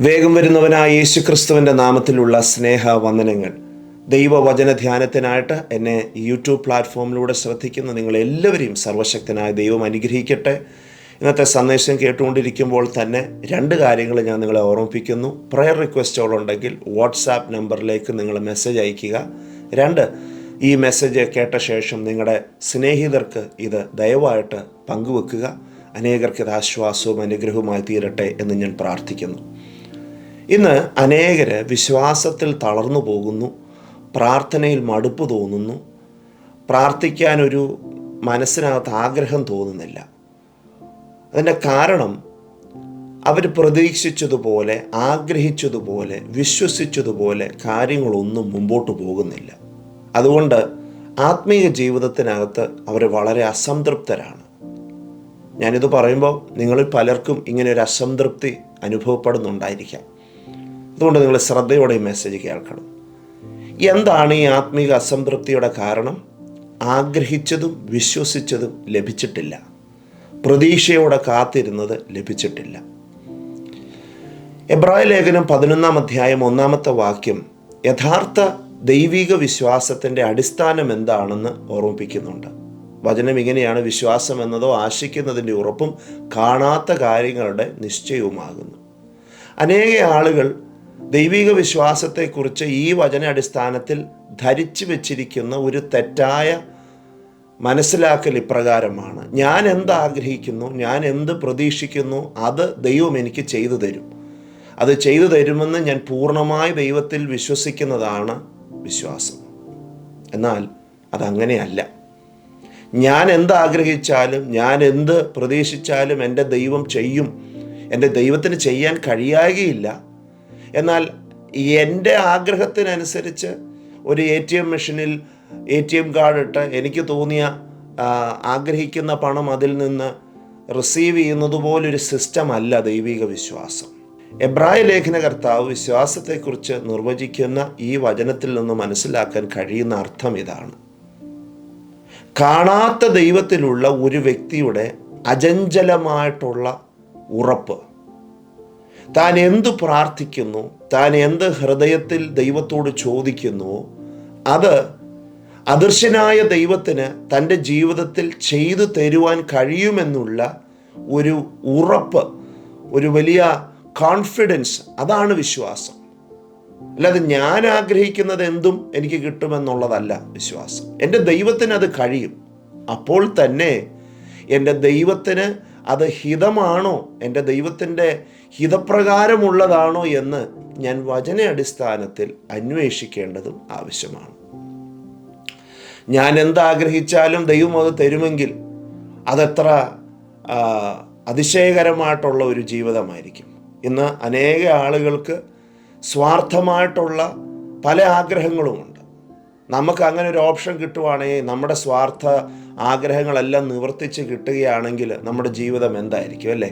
വേഗം വരുന്നവനായ യേശു ക്രിസ്തുവിന്റെ നാമത്തിലുള്ള സ്നേഹ വന്ദനങ്ങൾ ദൈവവചന ധ്യാനത്തിനായിട്ട് എന്നെ യൂട്യൂബ് പ്ലാറ്റ്ഫോമിലൂടെ ശ്രദ്ധിക്കുന്ന നിങ്ങളെല്ലാവരെയും സർവശക്തനായ ദൈവം അനുഗ്രഹിക്കട്ടെ. ഇന്നത്തെ സന്ദേശം കേട്ടുകൊണ്ടിരിക്കുമ്പോൾ തന്നെ രണ്ട് കാര്യങ്ങൾ ഞാൻ നിങ്ങളെ ഓർമ്മിപ്പിക്കുന്നു. പ്രയർ റിക്വസ്റ്റുകളുണ്ടെങ്കിൽ വാട്സാപ്പ് നമ്പറിലേക്ക് നിങ്ങൾ മെസ്സേജ് അയയ്ക്കുക. രണ്ട് ഈ മെസ്സേജ് കേട്ട ശേഷം നിങ്ങളുടെ സ്നേഹിതർക്ക് ഇത് ദയവായിട്ട് പങ്കുവെക്കുക. അനേകർക്ക് ഇത് ആശ്വാസവും അനുഗ്രഹവുമായി തീരട്ടെ എന്ന് ഞാൻ പ്രാർത്ഥിക്കുന്നു. ഇന്ന് അനേകര് വിശ്വാസത്തിൽ തളർന്നു പോകുന്നു പ്രാർത്ഥനയിൽ മടുപ്പ് തോന്നുന്നു. പ്രാർത്ഥിക്കാനൊരു മനസ്സിനകത്ത് ആഗ്രഹം തോന്നുന്നില്ല. അതിന്റെ കാരണം അവർ പ്രതീക്ഷിച്ചതുപോലെ ആഗ്രഹിച്ചതുപോലെ വിശ്വസിച്ചതുപോലെ കാര്യങ്ങളൊന്നും മുമ്പോട്ട് പോകുന്നില്ല. അതുകൊണ്ട് ആത്മീയ ജീവിതത്തിനകത്ത് അവർ വളരെ അസംതൃപ്തരാണ്. ഞാനിത് പറയുമ്പോൾ നിങ്ങളിൽ പലർക്കും ഇങ്ങനെ ഒരു അസംതൃപ്തി അനുഭവപ്പെടുന്നുണ്ടായിരിക്കാം. അതുകൊണ്ട് നിങ്ങൾ ശ്രദ്ധയോടെ ഈ മെസ്സേജ് കേൾക്കണം. എന്താണ് ഈ ആത്മീക അസംതൃപ്തിയുടെ കാരണം? ആഗ്രഹിച്ചതും വിശ്വസിച്ചതും ലഭിച്ചിട്ടില്ല. പ്രതീക്ഷയോടെ കാത്തിരുന്നത് ലഭിച്ചിട്ടില്ല. എബ്രായ ലേഖനം പതിനൊന്നാം അധ്യായം ഒന്നാമത്തെ വാക്യം യഥാർത്ഥ ദൈവിക വിശ്വാസത്തിന്റെ അടിസ്ഥാനം എന്താണെന്ന് ഓർമ്മിപ്പിക്കുന്നുണ്ട്. വചനം ഇങ്ങനെയാണ് വിശ്വാസം എന്നതോ ആശിക്കുന്നതിന്റെ ഉറപ്പും കാണാത്ത കാര്യങ്ങളുടെ നിശ്ചയവുമാകുന്നു. അനേക ആളുകൾ ദൈവിക വിശ്വാസത്തെക്കുറിച്ച് ഈ വചന അടിസ്ഥാനത്തിൽ ധരിച്ചു വച്ചിരിക്കുന്ന ഒരു തെറ്റായ മനസ്സിലാക്കൽ ഇപ്രകാരമാണ്. ഞാൻ എന്ത് ആഗ്രഹിക്കുന്നു ഞാൻ എന്ത് പ്രതീക്ഷിക്കുന്നു അത് ദൈവം എനിക്ക് ചെയ്തു തരും. അത് ചെയ്തു തരുമെന്ന് ഞാൻ പൂർണമായി ദൈവത്തിൽ വിശ്വസിക്കുന്നതാണ് വിശ്വാസം. എന്നാൽ അതങ്ങനെയല്ല. ഞാൻ എന്ത് ആഗ്രഹിച്ചാലും ഞാൻ എന്ത് പ്രതീക്ഷിച്ചാലും എന്റെ ദൈവം ചെയ്യും. എന്റെ ദൈവത്തിന് ചെയ്യാൻ കഴിയാകുകയില്ല എന്നാൽ എന്റെ ആഗ്രഹത്തിനനുസരിച്ച് ഒരു എ ടി എം മെഷീനിൽ എ ടി എം കാർഡ് ഇട്ട് എനിക്ക് തോന്നിയ ആഗ്രഹിക്കുന്ന പണം അതിൽ നിന്ന് റിസീവ് ചെയ്യുന്നത് പോലൊരു സിസ്റ്റം അല്ല ദൈവിക വിശ്വാസം. എബ്രായ ലേഖനകർത്താവ് വിശ്വാസത്തെക്കുറിച്ച് നിർവചിക്കുന്ന ഈ വചനത്തിൽ നിന്ന് മനസ്സിലാക്കാൻ കഴിയുന്ന അർത്ഥം ഇതാണ്. കാണാത്ത ദൈവത്തിലുള്ള ഒരു വ്യക്തിയുടെ അചഞ്ചലമായിട്ടുള്ള ഉറപ്പ്. താൻ എന്ത് പ്രാർത്ഥിക്കുന്നു? താൻ എന്ത് ഹൃദയത്തിൽ ദൈവത്തോട് ചോദിക്കുന്നുവോ അത് അദർശനായ ദൈവത്തിന് തന്റെ ജീവിതത്തിൽ ചെയ്തു തരുവാൻ കഴിയുമെന്നുള്ള ഒരു ഉറപ്പ് ഒരു വലിയ കോൺഫിഡൻസ് അതാണ് വിശ്വാസം. അല്ലാതെ ഞാൻ ആഗ്രഹിക്കുന്നത് എന്തും എനിക്ക് കിട്ടുമെന്നുള്ളതല്ല വിശ്വാസം. എന്റെ ദൈവത്തിന് അത് കഴിയും. അപ്പോൾ തന്നെ എന്റെ ദൈവത്തിന് അത് ഹിതമാണോ? എന്റെ ദൈവത്തിന്റെ ഹിതപ്രകാരമുള്ളതാണോ എന്ന് ഞാൻ വചന അടിസ്ഥാനത്തിൽ അന്വേഷിക്കേണ്ടതും ആവശ്യമാണ്. ഞാൻ എന്താഗ്രഹിച്ചാലും ദൈവം അത് തരുമെങ്കിൽ അതെത്ര അതിശയകരമായിട്ടുള്ള ഒരു ജീവിതമായിരിക്കും. ഇന്ന് അനേക ആളുകൾക്ക് സ്വാർത്ഥമായിട്ടുള്ള പല ആഗ്രഹങ്ങളുമുണ്ട്. നമുക്ക് അങ്ങനെ ഒരു ഓപ്ഷൻ കിട്ടുവാണെങ്കിൽ നമ്മുടെ സ്വാർത്ഥ ആഗ്രഹങ്ങളെല്ലാം നിവർത്തിച്ച് കിട്ടുകയാണെങ്കിൽ നമ്മുടെ ജീവിതം എന്തായിരിക്കും അല്ലേ?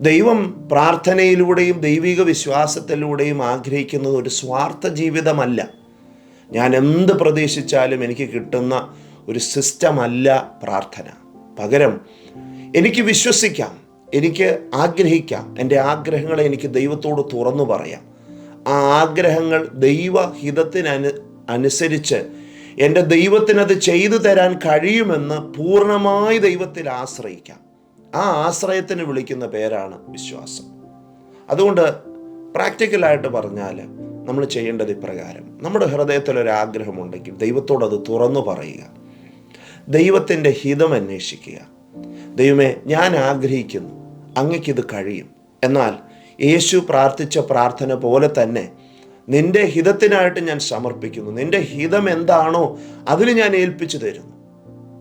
ദൈവം പ്രാർത്ഥനയിലൂടെയും ദൈവിക വിശ്വാസത്തിലൂടെയും ആഗ്രഹിക്കുന്നത് ഒരു സ്വാർത്ഥ ജീവിതമല്ല. ഞാൻ എന്ത് പ്രതീക്ഷിച്ചാലും എനിക്ക് കിട്ടുന്ന ഒരു സിസ്റ്റമല്ല പ്രാർത്ഥന. പകരം എനിക്ക് വിശ്വസിക്കാം എനിക്ക് ആഗ്രഹിക്കാം എന്റെ ആഗ്രഹങ്ങളെ എനിക്ക് ദൈവത്തോട് തുറന്നു പറയാം. ആ ആഗ്രഹങ്ങൾ ദൈവഹിതത്തിനനു അനുസരിച്ച് എന്റെ ദൈവത്തിനത് ചെയ്തു തരാൻ കഴിയുമെന്ന് പൂർണമായി ദൈവത്തിൽ ആശ്രയിക്കാം. ആ ആശ്രയത്തിന് വിളിക്കുന്ന പേരാണ് വിശ്വാസം. അതുകൊണ്ട് പ്രാക്ടിക്കലായിട്ട് പറഞ്ഞാൽ നമ്മൾ ചെയ്യേണ്ടത് ഇപ്രകാരം. നമ്മുടെ ഹൃദയത്തിൽ ഒരു ആഗ്രഹമുണ്ടെങ്കിൽ ദൈവത്തോട് അത് തുറന്നു പറയുക. ദൈവത്തിന്റെ ഹിതം അന്വേഷിക്കുക. ദൈവമേ ഞാൻ ആഗ്രഹിക്കുന്നു. അങ്ങക്കിത് കഴിയും. എന്നാൽ യേശു പ്രാർത്ഥിച്ച പ്രാർത്ഥന പോലെ തന്നെ നിന്റെ ഹിതത്തിനായിട്ട് ഞാൻ സമർപ്പിക്കുന്നു. നിന്റെ ഹിതം എന്താണോ അതിന് ഞാൻ ഏൽപ്പിച്ചു തരുന്നു.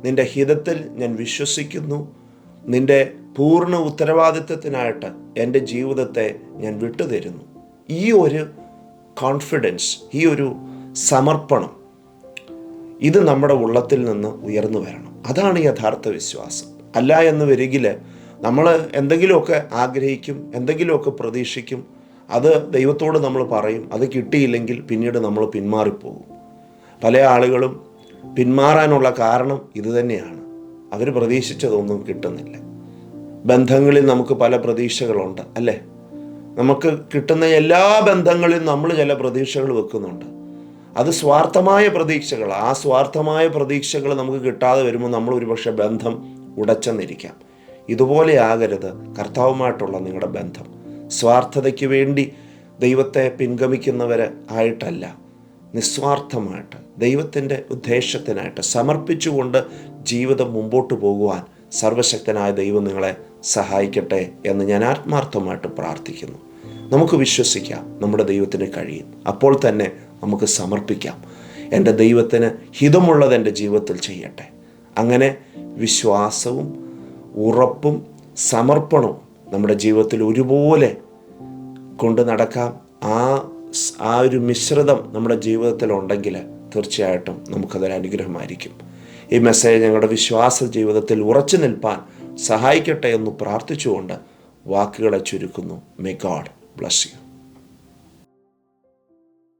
നിന്റെ ഹിതത്തിൽ ഞാൻ വിശ്വസിക്കുന്നു. നിന്റെ പൂർണ ഉത്തരവാദിത്വത്തിനായിട്ട് എന്റെ ജീവിതത്തെ ഞാൻ വിട്ടുതരുന്നു. ഈ ഒരു കോൺഫിഡൻസ് ഈ ഒരു സമർപ്പണം ഇത് നമ്മുടെ ഉള്ളത്തിൽ നിന്ന് ഉയർന്നു വരണം. അതാണ് യഥാർത്ഥ വിശ്വാസം. അല്ല എന്ന് വരികിൽ നമ്മൾ എന്തെങ്കിലുമൊക്കെ ആഗ്രഹിക്കും എന്തെങ്കിലുമൊക്കെ പ്രതീക്ഷിക്കും അത് ദൈവത്തോട് നമ്മൾ പറയും അത് കിട്ടിയില്ലെങ്കിൽ പിന്നീട് നമ്മൾ പിന്മാറിപ്പോകും. പല ആളുകളും പിന്മാറാനുള്ള കാരണം ഇതുതന്നെയാണ് അവർ പ്രതീക്ഷിച്ചതൊന്നും കിട്ടുന്നില്ല. ബന്ധങ്ങളിൽ നമുക്ക് പല പ്രതീക്ഷകളുണ്ട് അല്ലേ? നമുക്ക് കിട്ടുന്ന എല്ലാ ബന്ധങ്ങളിലും നമ്മൾ ചില പ്രതീക്ഷകൾ വെക്കുന്നുണ്ട്. അത് സ്വാർത്ഥമായ പ്രതീക്ഷകൾ ആ സ്വാർത്ഥമായ പ്രതീക്ഷകൾ നമുക്ക് കിട്ടാതെ വരുമ്പോൾ നമ്മൾ ഒരുപക്ഷെ ബന്ധം ഉടച്ചെന്നിരിക്കാം. ഇതുപോലെ ആകരുത്. കർത്താവുമായിട്ടുള്ള നിങ്ങളുടെ ബന്ധം. സ്വാർത്ഥതയ്ക്ക് വേണ്ടി ദൈവത്തെ പിൻഗമിക്കുന്നവർ ആയിട്ടല്ല. നിസ്വാർത്ഥമായിട്ട് ദൈവത്തിന്റെ ഉദ്ദേശത്തിനായിട്ട് സമർപ്പിച്ചുകൊണ്ട് ജീവിതം മുമ്പോട്ട് പോകുവാൻ സർവശക്തനായ ദൈവം നിങ്ങളെ സഹായിക്കട്ടെ എന്ന് ഞാൻ ആത്മാർത്ഥമായിട്ട് പ്രാർത്ഥിക്കുന്നു. നമുക്ക് വിശ്വസിക്കാം നമ്മുടെ ദൈവത്തിന് കഴിയും. അപ്പോൾ തന്നെ നമുക്ക് സമർപ്പിക്കാം. എന്റെ ദൈവത്തിന് ഹിതമുള്ളത് എന്റെ ജീവിതത്തിൽ ചെയ്യട്ടെ. അങ്ങനെ വിശ്വാസവും ഉറപ്പും സമർപ്പണവും നമ്മുടെ ജീവിതത്തിൽ ഒരുപോലെ കൊണ്ട് നടക്കാം. ആ ആ ഒരു മിശ്രിതം നമ്മുടെ ജീവിതത്തിൽ ഉണ്ടെങ്കിൽ തീർച്ചയായിട്ടും നമുക്കതൊരു അനുഗ്രഹമായിരിക്കും. ഈ മെസ്സേജ് ഞങ്ങളുടെ വിശ്വാസ ജീവിതത്തിൽ ഉറച്ചു നിൽപ്പാൻ സഹായിക്കട്ടെ എന്ന് പ്രാർത്ഥിച്ചുകൊണ്ട് വാക്കുകളെ ചുരുക്കുന്നു. May God bless you